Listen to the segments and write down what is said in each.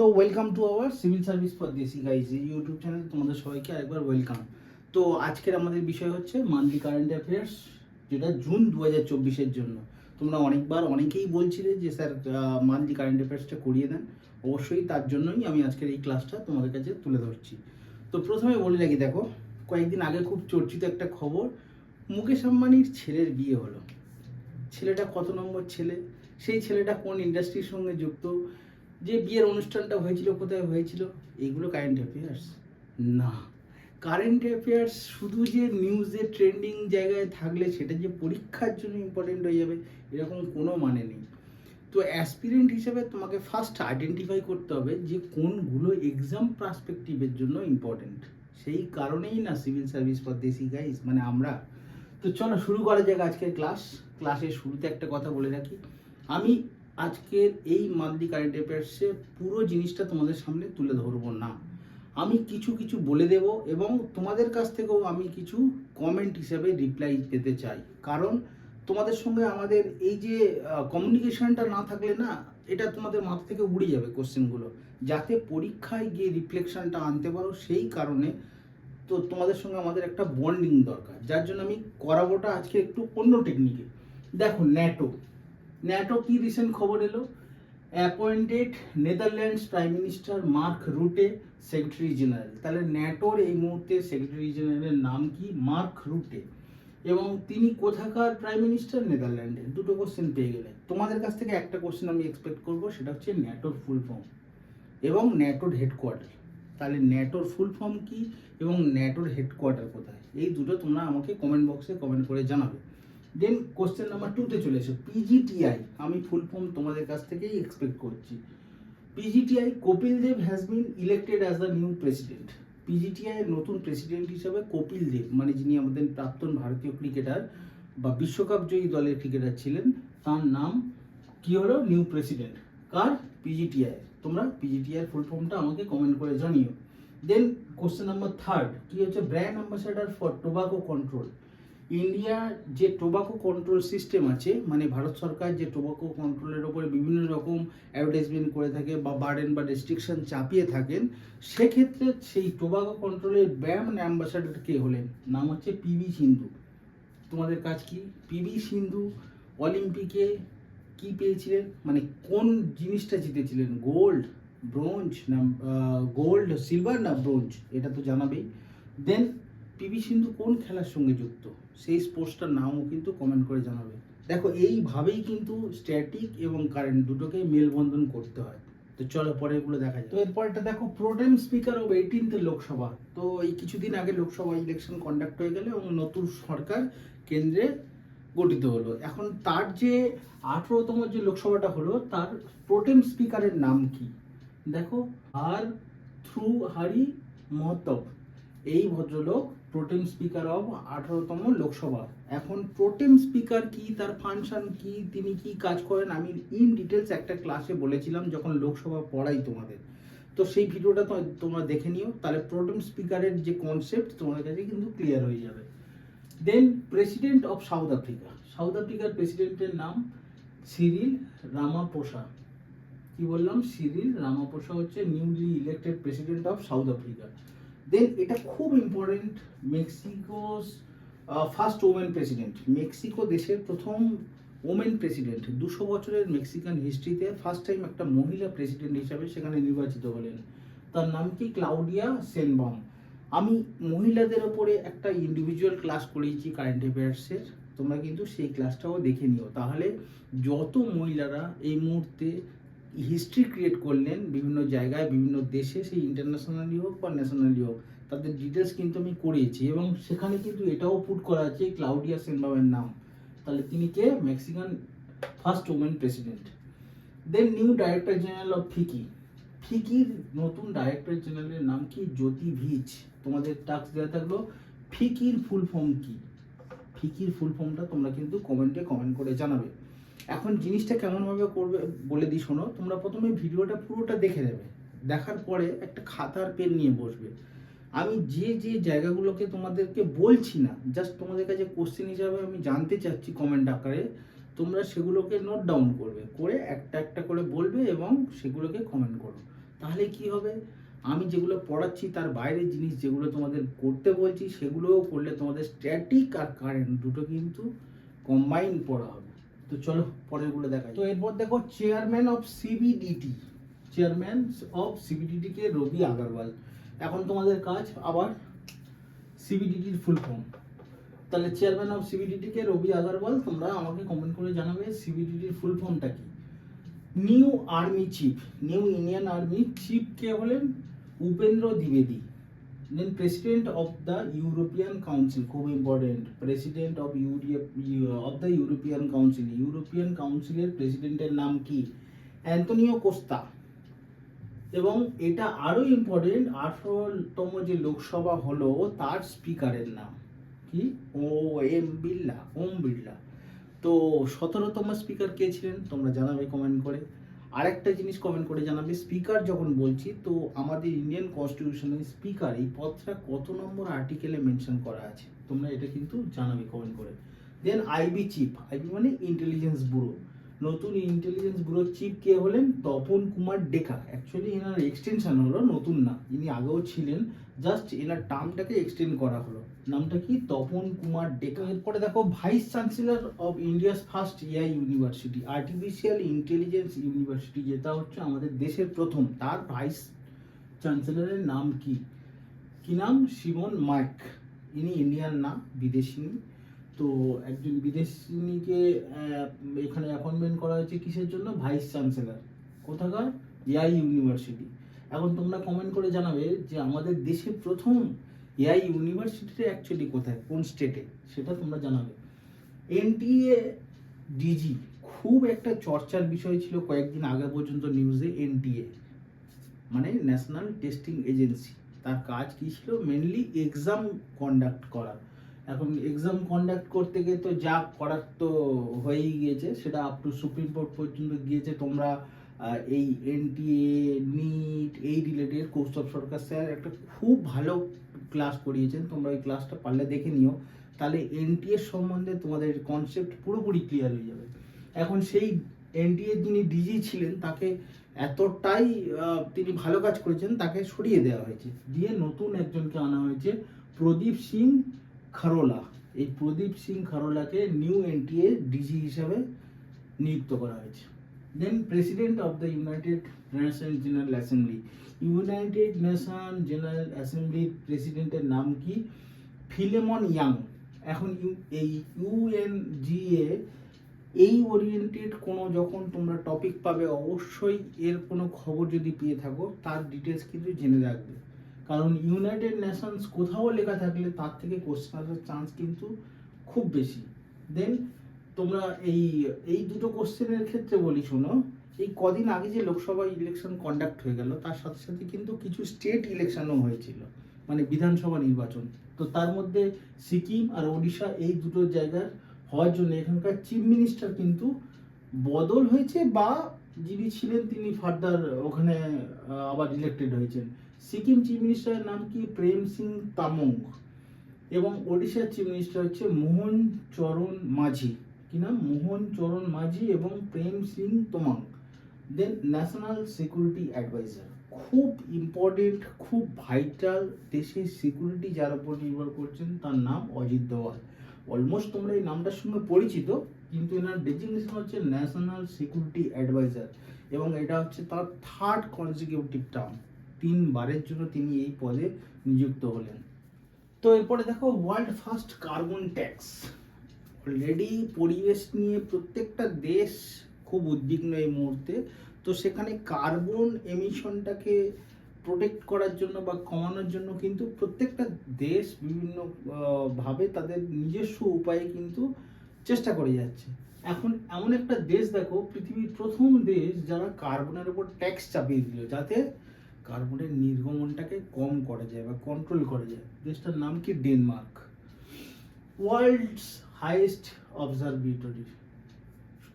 So welcome to our civil service for desi guys YouTube channel তোমাদের সবাইকে আরেকবার welcome তো, আজকের আমাদের বিষয় হচ্ছে মান্থলি কারেন্ট অ্যাফেয়ার্স যেটা জুন দু হাজার চব্বিশের জন্য। তোমরা অনেকবার অনেকেই বলছিলে যে, স্যার মান্থলি কারেন্ট অ্যাফেয়ার্সটা করিয়ে দেন। অবশ্যই তার জন্যই আমি আজকের এই ক্লাসটা তোমাদের কাছে তুলে ধরছি। তো, প্রথমে বলে রাখি, দেখো, কয়েকদিন আগে খুব চর্চিত একটা খবর। মুকেশ আম্বানির ছেলের বিয়ে হলো। ছেলেটা কত নম্বর ছেলে? সেই ছেলেটা কোন ইন্ডাস্ট্রির সঙ্গে যুক্ত? যে বিয়ের অনুষ্ঠানটা হয়েছিল, কোথায় হয়েছিল, এগুলো কারেন্ট অ্যাফেয়ার্স না। কারেন্ট অ্যাফেয়ার্স শুধু যে নিউজে ট্রেন্ডিং জায়গায় থাকলে সেটা যে পরীক্ষার জন্য ইম্পর্টেন্ট হয়ে যাবে, এরকম কোনো মানে নেই। তো অ্যাসপিরেন্ট হিসেবে তোমাকে ফার্স্ট আইডেন্টিফাই করতে হবে যে কোনগুলো এক্সাম পার্সপেক্টিভের জন্য ইম্পর্টেন্ট সেই কারণেই না civil service for desi guys মানে আমরা। তো চলো শুরু করা যাক আজকের ক্লাস ক্লাসের শুরুতে একটা কথা বলে রাখি। আমি আজকের এই মান্থলি কারেন্ট অ্যাফেয়ার্সে পুরো জিনিসটা তোমাদের সামনে তুলে ধরবো না। আমি কিছু কিছু বলে দেব এবং তোমাদের কাছ থেকেও আমি কিছু কমেন্ট হিসেবে রিপ্লাই পেতে চাই। কারণ তোমাদের সঙ্গে আমাদের এই যে কমিউনিকেশনটা না থাকলে না, এটা তোমাদের মাথা থেকে উড়ে যাবে কোশ্চেনগুলো যাতে পরীক্ষায় গিয়ে রিফ্লেকশনটা আনতে পারো, সেই কারণে তো তোমাদের সঙ্গে আমাদের একটা বন্ডিং দরকার। যার জন্য আমি করাবোটা আজকে একটু অন্য টেকনিকে দেখো ন্যাটো ন্যাটো কি রিসেন্ট খবর এলো? Appointed Netherlands prime minister Mark Rutte secretary general তাহলে ন্যাটোর এই মুহূর্তে সেক্রেটারি জেনারেলের নাম কি? মার্ক রুটে এবং তিনি কোথাকার প্রাইম মিনিস্টার নেদারল্যান্ডের দুটো কোশ্চেন পেয়ে গেলে। তোমাদের কাছ থেকে একটা কোশ্চেন আমি এক্সপেক্ট করব, সেটা হচ্ছে ন্যাটোর ফুল ফর্ম এবং ন্যাটোর হেডকোয়ার্টার তাহলে ন্যাটোর ফুল ফর্ম কি এবং ন্যাটোর হেডকোয়ার্টার কোথায়? এই দুটো তোমরা আমাকে কমেন্ট বক্সে কমেন্ট করে জানাবে। দেন কোশ্চেন নাম্বার টুতে চলে এসো। পিজিটিআই আমি ফুল ফর্ম তোমাদের কাছ থেকেই এক্সপেক্ট করছি। PGTI Kapil Dev has been elected as the new president PGTI নতুন প্রেসিডেন্ট হিসাবে কপিল দেব মানে যিনি আমাদের প্রাক্তন ভারতীয় ক্রিকেটার বা বিশ্বকাপ জয়ী দলের ক্রিকেটার ছিলেন, তার নাম কি হলো? নিউ প্রেসিডেন্ট কার? পিজিটিআই তোমরা পিজিটিআই ফুল ফর্মটা আমাকে কমেন্ট করে জানিও। দেন কোশ্চেন নাম্বার থার্ড কি হচ্ছে? Brand ambassador for tobacco control ইন্ডিয়ার যে টোবাকো কন্ট্রোল সিস্টেম আছে মানে ভারত সরকার যে টোবাকো কন্ট্রোলের ওপরে বিভিন্ন রকম অ্যাডভার্টাইজমেন্ট করে থাকে বা বার্ডেন বা রেস্ট্রিকশন চাপিয়ে থাকেন, সেক্ষেত্রে সেই টোবাকো কন্ট্রোলের ব্র্যান্ড অ্যাম্বাসাডার কে হলেন? নাম হচ্ছে পিভি সিন্ধু। তোমাদের কাজ কি? পিভি সিন্ধু অলিম্পিকে কি পেয়েছিলেন? মানে কোন জিনিসটা জিতেছিলেন? গোল্ড ব্রোঞ্জ না গোল্ড সিলভার না ব্রোঞ্জ এটা তো জানাবেই। দেন পিভি সিন্ধু কোন খেলার সঙ্গে যুক্ত? সেই স্পোর্টসটার নামও কিন্তু কমেন্ট করে জানাবে। দেখো, এইভাবেই কিন্তু স্ট্যাটিক এবং কারেন্ট দুটোকেই মেলবন্ধন করতে হয়। তো চলো পরেরগুলো দেখা যায় তো এরপরটা দেখো pro tem speaker of eighteenth Lok Sabha. তো এই কিছুদিন আগে লোকসভা ইলেকশন কন্ডাক্ট হয়ে গেলে এবং নতুন সরকার কেন্দ্রে গঠিত হলো। এখন তার যে আঠেরোতম যে লোকসভাটা হলো, তার প্রোটেম স্পিকারের নাম কি? দেখো আর থ্রু হারি মহতব এই ভদ্রলোক প্রোটেম স্পিকার অফ আঠারোতম লোকসভা। এখন প্রোটেম স্পিকার কি, তার ফাংশন কি, তিনি কি কাজ করেন? আমি ইন ডিটেলস একটা ক্লাসে বলেছিলাম যখন লোকসভা পড়াই তোমাদের। তো সেই ভিডিওটা তোমরা দেখে নিও। তাহলে প্রোটেম স্পিকারের যে কনসেপ্ট তোমাদের কাছে কিন্তু ক্লিয়ার হয়ে যাবে। Then president of South Africa South আফ্রিকার প্রেসিডেন্টের নাম সিরিল রামাপোসা কি বললাম? সিরিল রামাপোসা হচ্ছে newly elected president of South Africa then এটা খুব important Mexico's first women president Mexico দেশের প্রথম ওমেন প্রেসিডেন্ট দুশো বছরের মেক্সিকান হিস্ট্রিতে ফার্স্ট টাইম একটা মহিলা প্রেসিডেন্ট হিসাবে সেখানে নির্বাচিত হলেন। তার নাম কি? ক্লাউডিয়া সেনবম আমি মহিলাদের ওপরে একটা ইন্ডিভিজুয়াল ক্লাস করিয়েছি কারেন্ট অ্যাফেয়ার্সের তোমরা কিন্তু সেই ক্লাসটাও দেখে নিও। তাহলে যত মহিলারা এই মুহূর্তে হিস্ট্রি ক্রিয়েট করলেন বিভিন্ন জায়গায়, বিভিন্ন দেশে, সেই ইন্টারন্যাশনালি হোক বা ন্যাশনালি হোক, তাদের ডিটেলস কিন্তু আমি করিয়েছি এবং সেখানে কিন্তু এটাও পুট করা আছে ক্লাউডিয়া সেনবামের নাম। তাহলে তিনি কে? Mexican first women president then new director general of FICCI ফিকির নতুন ডাইরেক্টর জেনারেলের নাম কি? জ্যোতি ভিজ তোমাদের টাস্ক দেওয়া থাকল ফিকির ফুল ফর্ম কি? ফিকির ফুল ফর্মটা তোমরা কিন্তু কমেন্টে কমেন্ট করে জানাবে। এখন জিনিসটা কেমনভাবে করবে বলে দিই, শোনো, তোমরা প্রথমে ভিডিওটা পুরোটা দেখে নেবে। দেখার পরে একটা খাতার পেন নিয়ে বসবে। আমি যে যে জায়গাগুলোকে তোমাদেরকে বলছি না জাস্ট তোমাদের কাছে কোশ্চেন হিসাবে আমি জানতে চাচ্ছি কমেন্ট আকারে, তোমরা সেগুলোকে নোট ডাউন করবে। করে একটা একটা করে বলবে এবং সেগুলোকে কমেন্ট করো। তাহলে কি হবে? আমি যেগুলো পড়াচ্ছি, তার বাইরের জিনিস যেগুলো তোমাদের করতে বলছি, সেগুলোও করলে তোমাদের স্ট্যাটিক আর কারেন্ট দুটো কিন্তু কম্বাইন পড়া হবে। তো চলো পরেরগুলো দেখা তো এরপর দেখো chairman of CBDT chairman of CBDT কে রবি আগারওয়াল। এখন তোমাদের কাজ আবার সিবিডিটির ফুল ফর্ম তাহলে চেয়ারম্যান অফ সিবিডিটি কে রবি আগারওয়াল, তোমরা আমাকে কমেন্ট করে জানাবে সিবিডিটির ফুল ফর্মটা কি। New army chief, new Indian army chief কে হলেন উপেন্দ্র দ্বিবেদী। Then president of the European council খুব important president of of the European council European কাউন্সিলের প্রেসিডেন্টের নাম কি? অ্যান্টনিও কোস্তা এবং এটা আরও ইম্পর্টেন্ট আঠারোতম যে লোকসভা হলো, তার স্পিকারের নাম কি? O M Birla, Om Birla. তো সতেরোতম স্পিকার কে ছিলেন? তোমরা জানাবে কমেন্ট করে। আরেকটা জিনিস কমেন্ট করে জানাবে স্পিকার যখন বলছি, তো আমাদের ইন্ডিয়ান কনস্টিটিউশনের স্পিকার এই পদটা কত নম্বর আর্টিকেলে মেনশন করা আছে? তোমরা এটা কিন্তু জানাবে কমেন্ট করে। দেন আইবি চিফ আইবি মানে ইন্টেলিজেন্স ব্যুরো নতুন ইন্টেলিজেন্স ব্যুরোর চিফ কে হলেন তপন কুমার ডেকা। অ্যাকচুয়ালি এনার এক্সটেনশন হলো, নতুন না। ইনি আগেও ছিলেন জাস্ট এনার টার্মটাকে এক্সটেন্ড করা হলো। নামটা কি? তপন কুমার ডেকা। এরপরে দেখো vice chancellor of India's first AI university artificial intelligence university যেটা হচ্ছে আমাদের দেশের প্রথম। তার ভাইস চ্যান্সেলরের নাম কি? কি নাম? শিমন মার্ক ইনি ইন্ডিয়ান না বিদেশিনী তো একজন বিদেশিনীকে এখানে অ্যাপয়েন্টমেন্ট করা হয়েছে কিসের জন্য? ভাইস চ্যান্সেলার কোথাকার? এআই ইউনিভার্সিটি এখন তোমরা কমেন্ট করে জানাবে যে আমাদের দেশে প্রথম এআই ইউনিভার্সিটিটা অ্যাকচুয়ালি কোথায়? কোন স্টেটে সেটা তোমরা জানাবে। এনটিএ ডিজি খুব একটা চর্চার বিষয় ছিল কয়েকদিন আগে পর্যন্ত নিউজে এনটিএ মানে ন্যাশনাল টেস্টিং এজেন্সি তার কাজ কী ছিল? মেনলি এক্সাম কন্ডাক্ট করা। এখন এক্সাম কন্ডাক্ট করতে গিয়ে তো যা করার তো হয়েই গিয়েছে, সেটা আপ টু সুপ্রিম কোর্ট পর্যন্ত গিয়েছে। তোমরা এই এনটিএ নিট এই রিলেটেড কৌস্তব সরকার স্যার একটা খুব ভালো ক্লাস করিয়েছেন। তোমরা ওই ক্লাসটা পারলে দেখে নিও। তাহলে এনটিএ সম্বন্ধে তোমাদের কনসেপ্ট পুরোপুরি ক্লিয়ার হয়ে যাবে। এখন সেই এনটিএ যিনি ডিজি ছিলেন, তাকে এতটাই তিনি ভালো কাজ করেছেন, তাকে সরিয়ে দেওয়া হয়েছে। দিয়ে নতুন একজনকে আনা হয়েছে, প্রদীপ সিং খারোলা। এই প্রদীপ সিং খারোলাকে নিউ এনটিএ ডিজি হিসাবে নিযুক্ত করা হয়েছে। Then president of the United Nation General Assembly United Nation General অ্যাসেম্বলির প্রেসিডেন্টের নাম কি? ফিলেমন ইয়াং এখন ইউ- এই ইউএনজিএ এই ওরিয়েন্টেড কোনো যখন তোমরা টপিক পাবে, অবশ্যই এর কোনো খবর যদি পেয়ে থাকো, তার ডিটেলস কিন্তু জেনে রাখবে। কারণ ইউনাইটেড নেশনস কোথাও লেখা থাকলে তার থেকে কোশ্চেন আসার চান্স কিন্তু খুব বেশি। দেন তোমরা এই এই দুটো কোশ্চেনের ক্ষেত্রে বলি শোনো, এই কদিন আগে যে লোকসভা ইলেকশন কন্ডাক্ট হয়ে গেল, তার সাথে সাথে কিন্তু কিছু স্টেট ইলেকশনও হয়েছিল মানে বিধানসভা নির্বাচন। তো তার মধ্যে সিকিম আর ওড়িশা এই দুটো জায়গার হওয়ার জন্য এখানকার চিফ মিনিস্টার কিন্তু বদল হয়েছে বা যিনি ছিলেন তিনি ফার্দার ওখানে আবার ইলেক্টেড হয়েছেন। সিকিম চিফ মিনিস্টারের নাম কি? প্রেম সিং তামং। এবং ওড়িশার চিফ মিনিস্টার হচ্ছে মোহন চরণ মাঝি। কি নাম? মোহন চরণ মাঝি এবং Prem Singh Tamang. Then national security adviser খুব ইম্পর্টেন্ট খুব ভাইটাল দেশের সিকিউরিটি যার উপর নির্ভর করছেন তার নাম অজিত দোয়াল অলমোস্ট তোমরা এই নামটার সঙ্গে পরিচিত, কিন্তু এনার ডেজিগনেশন হচ্ছে ন্যাশনাল সিকিউরিটি অ্যাডভাইজার এবং এটা হচ্ছে তার থার্ড কনজিকিউটিভ টার্ম তিনবারের জন্য তিনি এই পদে নিযুক্ত হলেন। তো এরপরে দেখো world first carbon tax already পরিবেশ নিয়ে প্রত্যেকটা দেশ খুব উদ্বিগ্ন এই মুহূর্তে। তো সেখানে কার্বন এমিশনটাকে প্রোটেক্ট করার জন্য বা কমানোর জন্য কিন্তু প্রত্যেকটা দেশ বিভিন্ন ভাবে তাদের নিজস্ব উপায়ে কিন্তু চেষ্টা করে যাচ্ছে। এখন এমন একটা দেশ দেখো, পৃথিবীর প্রথম দেশ যারা কার্বনের উপর ট্যাক্স চাপিয়ে দিল, যাতে কার্বনের নির্গমনটাকে কম করা যায় বা কন্ট্রোল করা যায়। দেশটার নাম কি? ডেনমার্ক। ওয়ার্ল্ডস হাইয়েস্ট অবজারভেটরি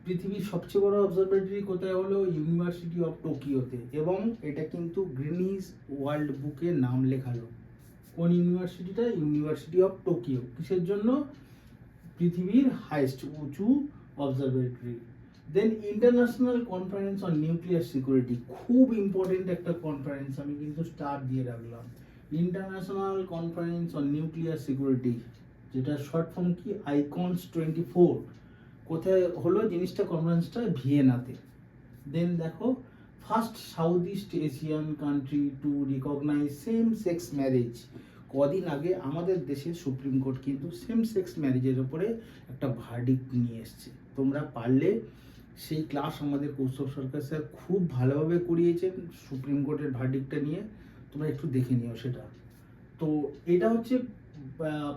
পৃথিবীর সবচেয়ে বড় অবজারভেটরি কোথায় হলো? ইউনিভার্সিটি অফ টোকিওতে এবং এটা কিন্তু গ্রিনিজ ওয়ার্ল্ড বুকে নাম লেখালো। কোন ইউনিভার্সিটিটা ইউনিভার্সিটি অফ টোকিও কিসের জন্য? পৃথিবীর হাইয়েস্ট উঁচু observatory then international conference on nuclear security খুব ইম্পর্টেন্ট একটা কনফারেন্স আমি কিন্তু স্টার দিয়ে রাখলাম। International conference on nuclear security যেটা শর্ট ফর্ম কি? আইকনস টোয়েন্টি ফোর কোথায় হলো জিনিসটা কনফারেন্সটা ভিয়েনাতে। দেন দেখো first south east Asian country to recognise same sex marriage কদিন আগে আমাদের দেশের সুপ্রিম কোর্ট কিন্তু সেম সেক্স ম্যারেজের ওপরে একটা ভার্ডিক্ট নিয়ে এসছে। তোমরা পারলে সেই ক্লাস আমাদের কৌস্তব সরকার স্যার খুব ভালোভাবে করিয়েছেন সুপ্রিম কোর্টের ভার্ডিকটা নিয়ে। তোমরা একটু দেখে নিও সেটা। তো এটা হচ্ছে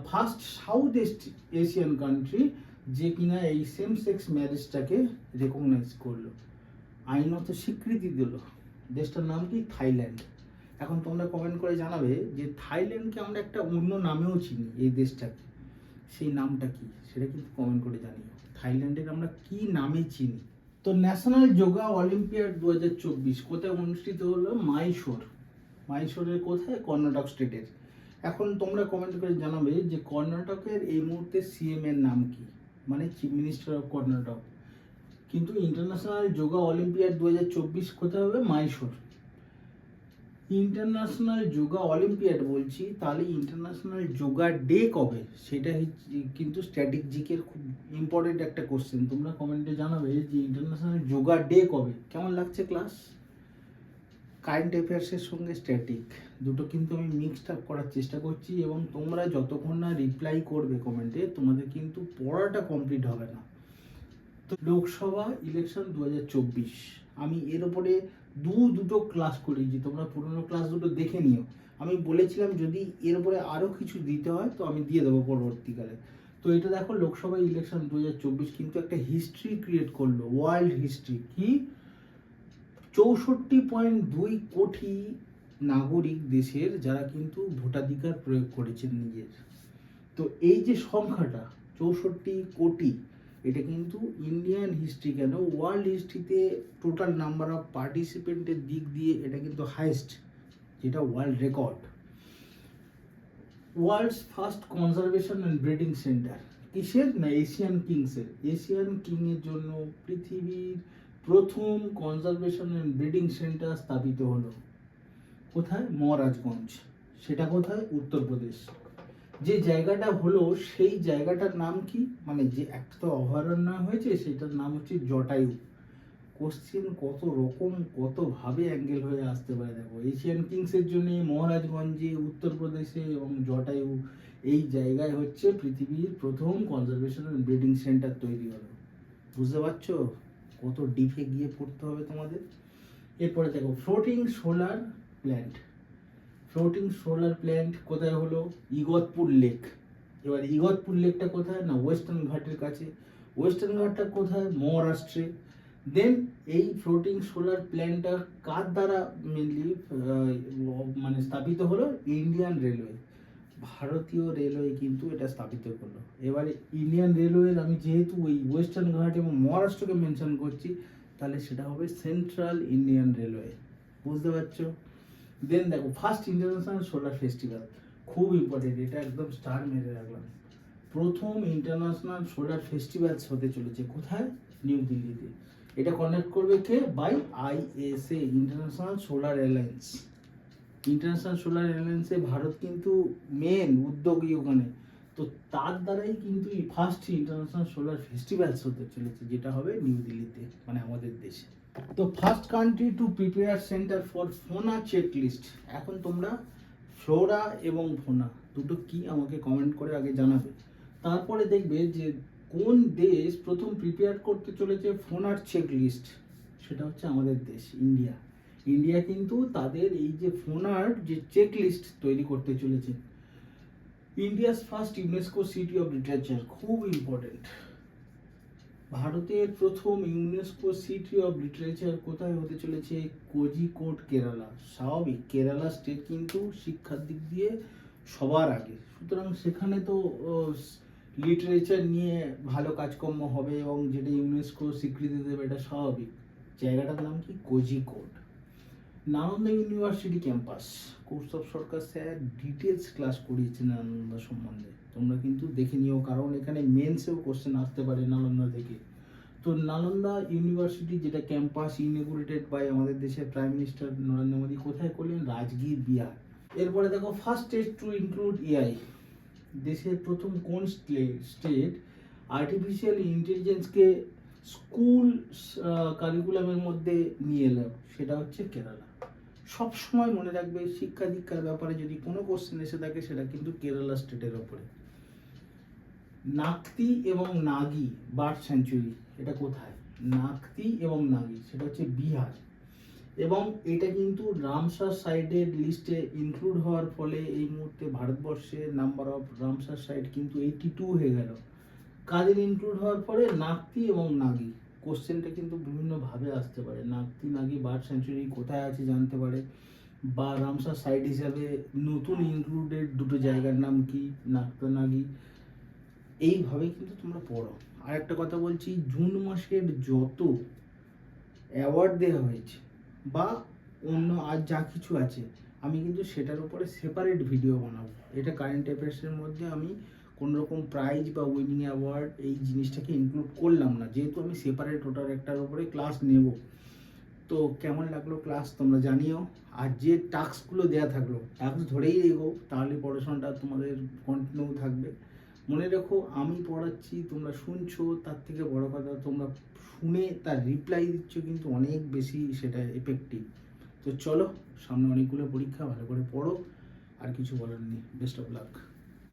first south east Asian country যে কিনা এই সেম সেক্স ম্যারেজটাকে রেকগনাইজ করল আইনত স্বীকৃতি দিল। দেশটার নাম কি? থাইল্যান্ড। এখন তোমরা কমেন্ট করে জানাবে যে থাইল্যান্ডকে আমরা একটা অন্য নামেও চিনি এই দেশটাকে। সেই নামটা কি? সেটা কিন্তু কমেন্ট করে জানিও। থাইল্যান্ডের আমরা কি নামে চিনি? তো ন্যাশনাল যোগা অলিম্পিয়াড দু হাজার চব্বিশ কোথায় অনুষ্ঠিত হলো? মাইশোর। মাইশোরের কোথায়? কর্ণাটক স্টেটের। এখন তোমরা কমেন্ট করে জানাবে যে কর্ণাটকের এই মুহূর্তে সিএম এর নাম কি? মানে চিফ মিনিস্টার অফ কর্ণাটক। কিন্তু ইন্টারন্যাশনাল যোগা অলিম্পিয়াড দু হাজার চব্বিশ কোথায় হবে? মাইশোর। ইন্টারন্যাশনাল যোগা অলিম্পিয়াড বলছি, তাহলে ইন্টারন্যাশনাল যোগা ডে কবে? সেটা কিন্তু স্ট্যাটিক জিকের খুব ইম্পর্টেন্ট একটা কোশ্চেন তোমরা কমেন্টে জানাবে যে ইন্টারন্যাশনাল যোগা ডে কবে? কেমন লাগছে ক্লাস কারেন্ট অ্যাফেয়ার্সের সঙ্গে স্ট্যাটিক দুটো কিন্তু আমি মিক্সড আপ করার চেষ্টা করছি এবং তোমরা যতক্ষণ না রিপ্লাই করবে কমেন্টে তোমাদের কিন্তু পড়াটা কমপ্লিট হবে না। তো লোকসভা ইলেকশন দু হাজার চব্বিশ। আমি এর উপরে দু দুটো ক্লাস করিয়েছি তোমরা পুরোনো ক্লাস দুটো দেখে নিও। আমি বলেছিলাম যদি এর উপরে আরও কিছু দিতে হয়, তো আমি দিয়ে দেবো পরবর্তীকালে। তো এটা দেখো লোকসভা ইলেকশন দু হাজার চব্বিশ, কিন্তু একটা হিস্ট্রি ক্রিয়েট করল ওয়ার্ল্ড হিস্ট্রি কি? চৌষট্টি পয়েন্ট দুই কোটি নাগরিক দেশের যারা কিন্তু ভোটাধিকার প্রয়োগ করেছেন নিজের। তো এই যে সংখ্যাটা, চৌষট্টি কোটি এটা কিন্তু ইন্ডিয়ান হিস্ট্রি কেন? ওয়ার্ল্ড হিস্ট্রিতে টোটাল নাম্বার অফ পার্টিসিপেন্টের দিক দিয়ে এটা কিন্তু হাইস্ট যেটা world record world's first conservation and breeding centre কিসের? না এশিয়ান কিংসের এশিয়ান কিংয়ের জন্য পৃথিবীর প্রথম কনজারভেশন অ্যান্ড ব্রিডিং সেন্টার স্থাপিত হলো। কোথায়? মহারাজগঞ্জ। সেটা কোথায়? উত্তরপ্রদেশ। যে জায়গাটা হলো সেই জায়গাটার নাম কি? মানে যে একটা তো অভয়ারণ্য হয়েছে, সেটার নাম হচ্ছে জটায়ু। কোশ্চেন কত রকম কত ভাবে অ্যাঙ্গেল হয়ে আসতে পারে দেখো। এশিয়ান কিংসের জন্য মহারাজগঞ্জে, উত্তরপ্রদেশে এবং জটায়ু, এই জায়গায় হচ্ছে পৃথিবীর প্রথম কনজারভেশন ব্রিডিং সেন্টার তৈরি হলো। বুঝতে পারছ? কত ডিপে গিয়ে পড়তে হবে তোমাদের। এরপরে দেখো floating solar plant floating solar plant কোথায় হলো? ইগতপুর লেক এবার ইগতপুর লেকটা কোথায়? না ওয়েস্টার্ন ঘাটের কাছে। ওয়েস্টার্ন ঘাটটা কোথায়? মহারাষ্ট্রে। দেন এই ফ্লোটিং সোলার প্ল্যান্টটা কার দ্বারা মেনলি মানে স্থাপিত হলো? ইন্ডিয়ান রেলওয়ে ভারতীয় রেলওয়ে কিন্তু এটা স্থাপিত করল। এবারে ইন্ডিয়ান রেলওয়ের আমি যেহেতু ওই ওয়েস্টার্ন ঘাট এবং মহারাষ্ট্রকে মেনশন করছি, তাহলে সেটা হবে সেন্ট্রাল ইন্ডিয়ান রেলওয়ে বুঝতে পারছ? দেন দেখো ফার্স্ট ইন্টারন্যাশনাল সোলার ফেস্টিভ্যাল খুব ইম্পর্টেন্ট এটা একদম স্টার মেরে রাখলাম। প্রথম ইন্টারন্যাশনাল সোলার ফেস্টিভ্যালস হতে চলেছে। কোথায়? নিউ দিল্লিতে এটা কন্ডাক্ট করবে কে? By I ISA international solar alliance international solar অ্যালায়েন্সে Bharat কিন্তু মেন উদ্যোগী ওখানে। তো তার দ্বারাই কিন্তু এই ফার্স্ট ইন্টারন্যাশনাল সোলার ফেস্টিভ্যালস হতে চলেছে, যেটা হবে নিউ দিল্লিতে মানে আমাদের দেশে। তো first country to prepare centre for fauna check list এখন তোমরা ফ্লোরা এবং ফোনা দুটো কি আমাকে কমেন্ট করে আগে জানাবে। তারপরে দেখবে যে কোন দেশ প্রথম প্রিপেয়ার করতে চলেছে ফোনার চেক লিস্ট সেটা হচ্ছে আমাদের দেশ, ইন্ডিয়া। ইন্ডিয়া কিন্তু তাদের এই যে ফোনার যে চেক লিস্ট তৈরি করতে চলেছে। India's first UNESCO city of literature, খুব ইম্পর্টেন্ট ভারতের প্রথম ইউনেস্কো সিটি অফ লিটারেচার কোথায় হতে চলেছে? কোজিকোড, কেরালা। স্বাভাবিক, কেরালা স্টেট কিন্তু শিক্ষার দিক দিয়ে সবার আগে। সুতরাং সেখানে তো লিটারেচার নিয়ে ভালো কাজকর্ম হবে এবং যেটা ইউনেস্কো স্বীকৃতি দেবে এটা স্বাভাবিক। জায়গাটার নাম কি? Kozhikode. Nalanda university campus Kaustav Sarkar sir details class করিয়েছেন নালন্দা সম্বন্ধে। তোমরা কিন্তু দেখে নিও, কারণ এখানে মেন্সেও কোশ্চেন আসতে পারে নালন্দা থেকে। তো নালন্দা ইউনিভার্সিটি যেটা ক্যাম্পাস ইনগুরেটেড বাই আমাদের দেশের প্রাইম মিনিস্টার নরেন্দ্র মোদী, কোথায় করলেন? রাজগীর বিহার। এরপরে দেখো first state to include AI দেশের প্রথম কোন স্টেট আর্টিফিশিয়াল ইন্টেলিজেন্সকে স্কুল কারিকুলামের মধ্যে নিয়ে এলো, সেটা হচ্ছে কেরালা। সব সময় মনে রাখবে, শিক্ষা দীক্ষার ব্যাপারে যদি কোনো কোশ্চেন এসে থাকে, সেটা কিন্তু কেরালা স্টেটের ওপরে। নাকতি এবং নাগি বার্ড স্যাঞ্চুরি এটা কোথায়? নাকতি এবং নাগি, সেটা হচ্ছে বিহার। এবং এটা কিন্তু রামসার সাইটের লিস্টে ইনক্লুড হওয়ার ফলে এই মুহূর্তে ভারতবর্ষের নাম্বার অফ রামসার সাইট কিন্তু এইটি টু হয়ে গেল। কাদের ইনক্লুড হওয়ার পরে নাকতি এবং নাগি কোশ্চেনটা কিন্তু বিভিন্নভাবে আসতে পারে। নাকতি নাগি বার্ড স্যাঞ্চুরি কোথায় আছে জানতে পারে? বা রামসার সাইট হিসাবে নতুন ইনক্লুডেড দুটো জায়গার নাম কি? নাকতা নাগি। এইভাবে কিন্তু তোমরা পড়ো। আর একটা কথা বলছি, জুন মাসের যত অ্যাওয়ার্ড দেওয়া হয়েছে বা অন্য আর যা কিছু আছে, আমি কিন্তু সেটার উপরে সেপারেট ভিডিও বানাবো। এটা কারেন্ট অ্যাফেয়ার্সের মধ্যে আমি কোনো রকম প্রাইজ বা উইনিং অ্যাওয়ার্ড এই জিনিসটাকে ইনক্লুড করলাম না। যেহেতু আমি সেপারেট ওটার একটার উপরে ক্লাস নেব। তো কেমন লাগল ক্লাস তোমরা জানিও। আর যে টাস্কগুলো দেওয়া থাকল টাস্ক ধরেই এগো তাহলে পড়াশোনাটা তোমাদের কন্টিনিউ থাকবে। মনে রেখো, আমি পড়াচ্ছি, তোমরা শুনছো, তার থেকে বড় কথা তোমরা শুনে তার রিপ্লাই দিচ্ছ কিন্তু অনেক বেশি সেটা এফেক্টিভ তো চলো, সামনে অনেকগুলো পরীক্ষা, ভালো করে পড়ো, আর কিছু বলার নেই। Best of luck